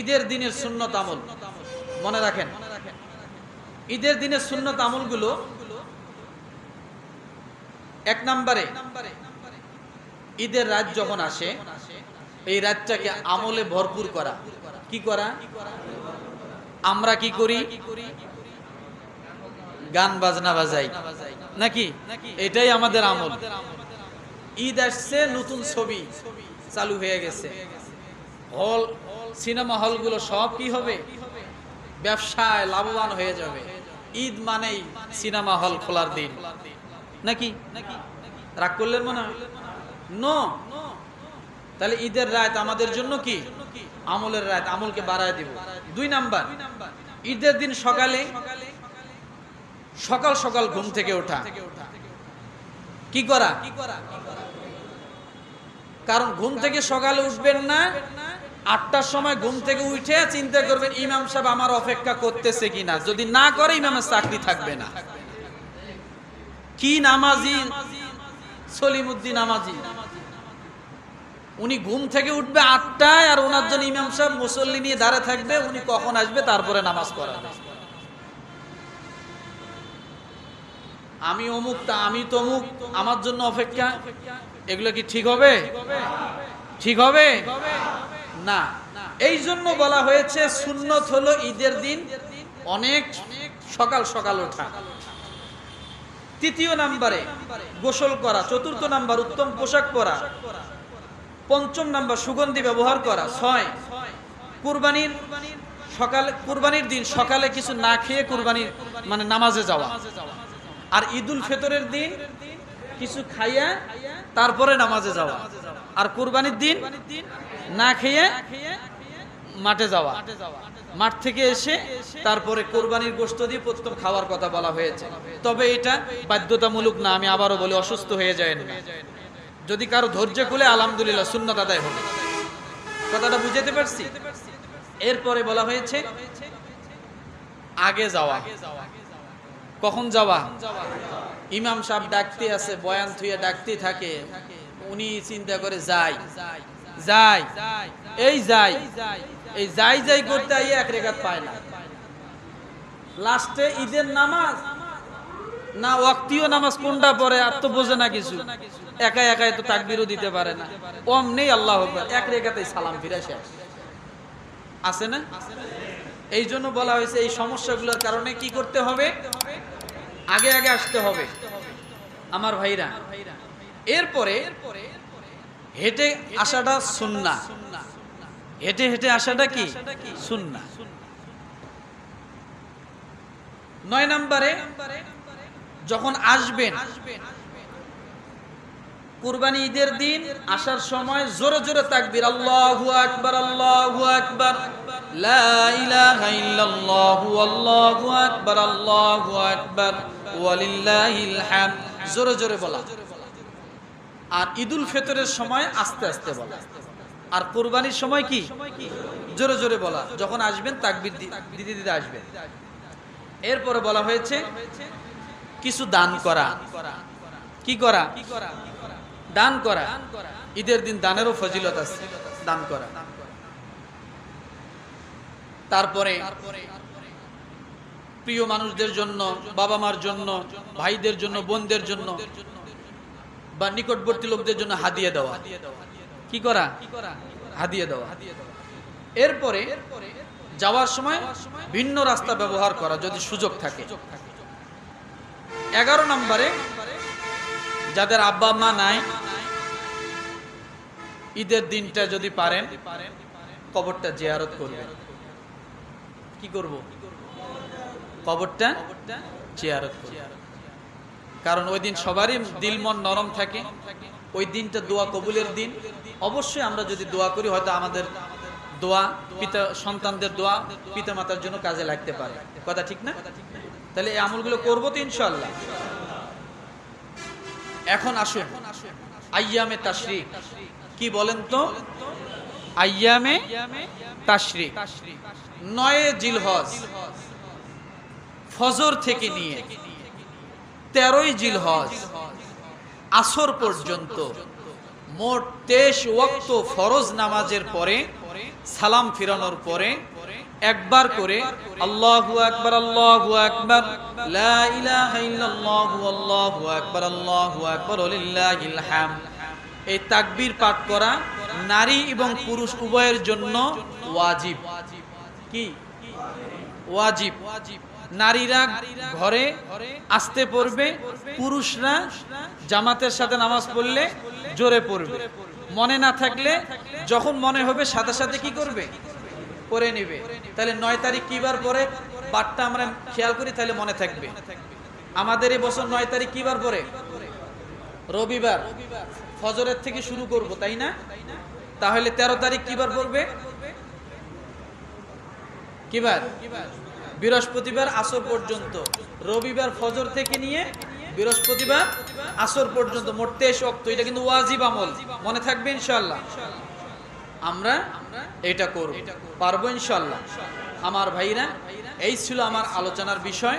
ঈদের দিনের সুন্নত আমল। মনে রাখেন। ঈদের দিনের সুন্নত আমলগুলো এক নম্বরে ঈদের রাত যখন আসে, এই রাতটাকে আমলে ভরপুর করা। কি করা? আমরা কি করি? গান বাজনা বাজাই। নাকি? এটাই আমাদের আমল। ঈদ আসছে, নতুন ছবি চালু হয়ে গেছে। হল সিনেমা হলগুলো সব কি হবে? ব্যবসায় লাভবান হয়ে যাবে। ঈদ মানেই সিনেমা হল খোলার দিন। নাকি? রাগ করলেন মনে হয়? তাহলে ঈদের রাত আমাদের জন্য কি? আমলের রাত, আমলকে বাড়ায় দিব। দুই নাম্বার, ঈদের দিন সকালে সকাল সকাল ঘুম থেকে ওঠা। কি করা? কারণ ঘুম থেকে সকালে উঠবেন না আটটার সময় ঘুম থেকে উঠে চিন্তা করবেন ইমাম সাহেব আমার অপেক্ষা করতেছে কিনা? যদি না করে ইমামের চাকরি থাকবে না। কি নামাজি? সলিমুদ্দিন নামাজি। উনি ঘুম থেকে উঠবে আটটায় আর ওনার জন্য ইমাম সাহেব মুসল্লি নিয়ে দাঁড়ে থাকবে, উনি কখন আসবে তারপরে নামাজ পড়াবে। আমি অমুক, তা আমি তমুক, আমার জন্য অপেক্ষা। এগুলো কি ঠিক হবে? ঠিক হবে? না। এই জন্য বলা হয়েছে সুন্নত হলো ঈদের দিন অনেক সকাল সকাল ওঠা। তৃতীয় নাম্বারে গোসল করা, চতুর্থ নাম্বার উত্তম পোশাক পরা, পঞ্চম নাম্বার সুগন্ধি ব্যবহার করা, ছয়, কুরবানির সকালে, কুরবানির দিন সকালে কিছু না খেয়ে কুরবানির মানে নামাজে যাওয়া। আর ঈদুল ফেতরের দিন কিছু খাইয়া তারপরে নামাজে যাওয়া। আর কুরবানির দিন না খেয়ে মাঠে যাওয়া। মাঠ থেকে এসে তারপরে কোরবানির গোস্ত দিয়ে প্রথম খাওয়ার কথা বলা হয়েছে। তবে এটা বাধ্যতামূলক না, আমি আবারও বলি, অসুস্থ হয়ে যায় না। যদি কারও ধৈর্য খুলে, আলহামদুলিল্লাহ, সুন্নত আদায় হবে। কথাটা বুঝাতে পারছি? এরপরে বলা হয়েছে, আগে যাওয়া। কখন যাওয়া ইমাম সাহেব ডাকতে আছে, বয়ান থুয়ে ডাকতে থাকে। উনি চিন্তা করে, যাই। যাই। এই যাই। এই যাই যাই করতে আইয়ে এক রেখাত পায় না। লাস্টে ঈদের নামাজ? না ওয়াক্তীয় নামাজ কোনটা পরে আর তো বোঝে না কিছু। একা একাই তো তাকবিরও দিতে পারে না। ওম নেই আল্লাহ এক রেখাতেই সালাম ফিরে শেষ আছে না? এই জন্য বলা হয়েছে, এই সমস্যাগুলোর কারণে কি করতে হবে? আগে আগে আসতে হবে। আমার ভাইরা, এরপরে হেঁটে আসাটা সুন্না হেঁটে হেঁটে আসাটা কি? সুন্না নয় নম্বরে, যখন আসবেন, কুরবানি ঈদের দিন আসার সময় জোরে জোরে তাকবীর, আল্লাহু আকবার আল্লাহু আকবার। লা ইলাহা ইল্লাল্লাহু, আল্লাহু আকবার আল্লাহু আকবার, ওয়ালিল্লাহিল হামদ। জোরে জোরে বলা। আর ঈদুল ফিতরের সময় আস্তে আস্তে বলা। আর কুরবানির সময় কি? জোরে জোরে বলা। যখন আসবেন, তাকবীর দিতে দিতে আসবেন। এরপরে বলা হয়েছে, কিছু দান করা। কি করা? দান করা। ঈদের দিন দানেরও ফজিলত আছে। দান করা। তারপরে প্রিয় মানুষদের জন্য বাবা মার জন্য, ভাইদের জন্য, বোনদের জন্য বা নিকটবর্তী লোকদের জন্য হাদিয়ে দেওয়া। কি করা? হাদিয়ে দেওয়া। এরপরে যাওয়ার সময় ভিন্ন রাস্তা ব্যবহার করা যদি সুযোগ থাকে। এগারো নম্বরে যাদের আব্বা মা নাই, ঈদের দিনটা যদি পারেন, কবরটা জিয়ারত করবেন। কি করব? কবরটা জিয়ারত কারণ ওই দিন সবারই দিল মন নরম থাকে। ওই দিনটা দোয়া কবুলের দিন। অবশ্যই আমরা যদি দোয়া করি, হয়তো আমাদের দোয়া পিতা সন্তানদের দোয়া পিতা মাতার জন্য কাজে লাগতে পারে। কথা ঠিক না? তাহলে এই আমলগুলো করব তো ইনশাল্লাহ এখন আসুন। আইয়ামে তাশরিক। কি বলেন তো? আইয়ামে তাশরিক, নয়ে জিলহজ, ফজর থেকে নিয়ে তেরোই জিলহজ, আসর পর্যন্ত মোট তেইশ ওয়াক্ত ফরজ নামাজের পরে সালাম ফিরানোর পরে একবার করে আল্লাহু আকবার আল্লাহু আকবার, লা ইলাহা ইল্লাল্লাহু, আল্লাহু আকবার আল্লাহু আকবার, ওয়ালিল্লাহিল হামদ। এই তাকবীর পাঠ করা নারী এবং পুরুষ উভয়ের জন্য ওয়াজিব। কি? ওয়াজিব। নারীরা ঘরে আসতে পড়বে, পুরুষরা জামাতের সাথে নামাজ পড়লে জোরে পড়বে। মনে না থাকলে যখন মনে হবে সাথে সাথে কি করবে? করে নেবে। তাহলে নয় তারিখ কিবার পরে বারটা আমরা খেয়াল করি, তাহলে মনে থাকবে। আমাদের এই বছর নয় তারিখ কিবার পরে রবিবার। ফজরের থেকে শুরু করব, তাই না? তাহলে তেরো তারিখ কিবার পড়বে? কিবার? বৃহস্পতিবার আসর পর্যন্ত। রবিবার ফজর থেকে নিয়ে বৃহস্পতিবার আসর পর্যন্ত। মোট তেইশ অক্ট এটা কিন্তু ওয়াজিব আমল। মনে থাকবে ইনশাল্লাহ আমরা এটা করব। পারব ইনশাল্লাহ আমার ভাইরা, এই ছিল আমার আলোচনার বিষয়।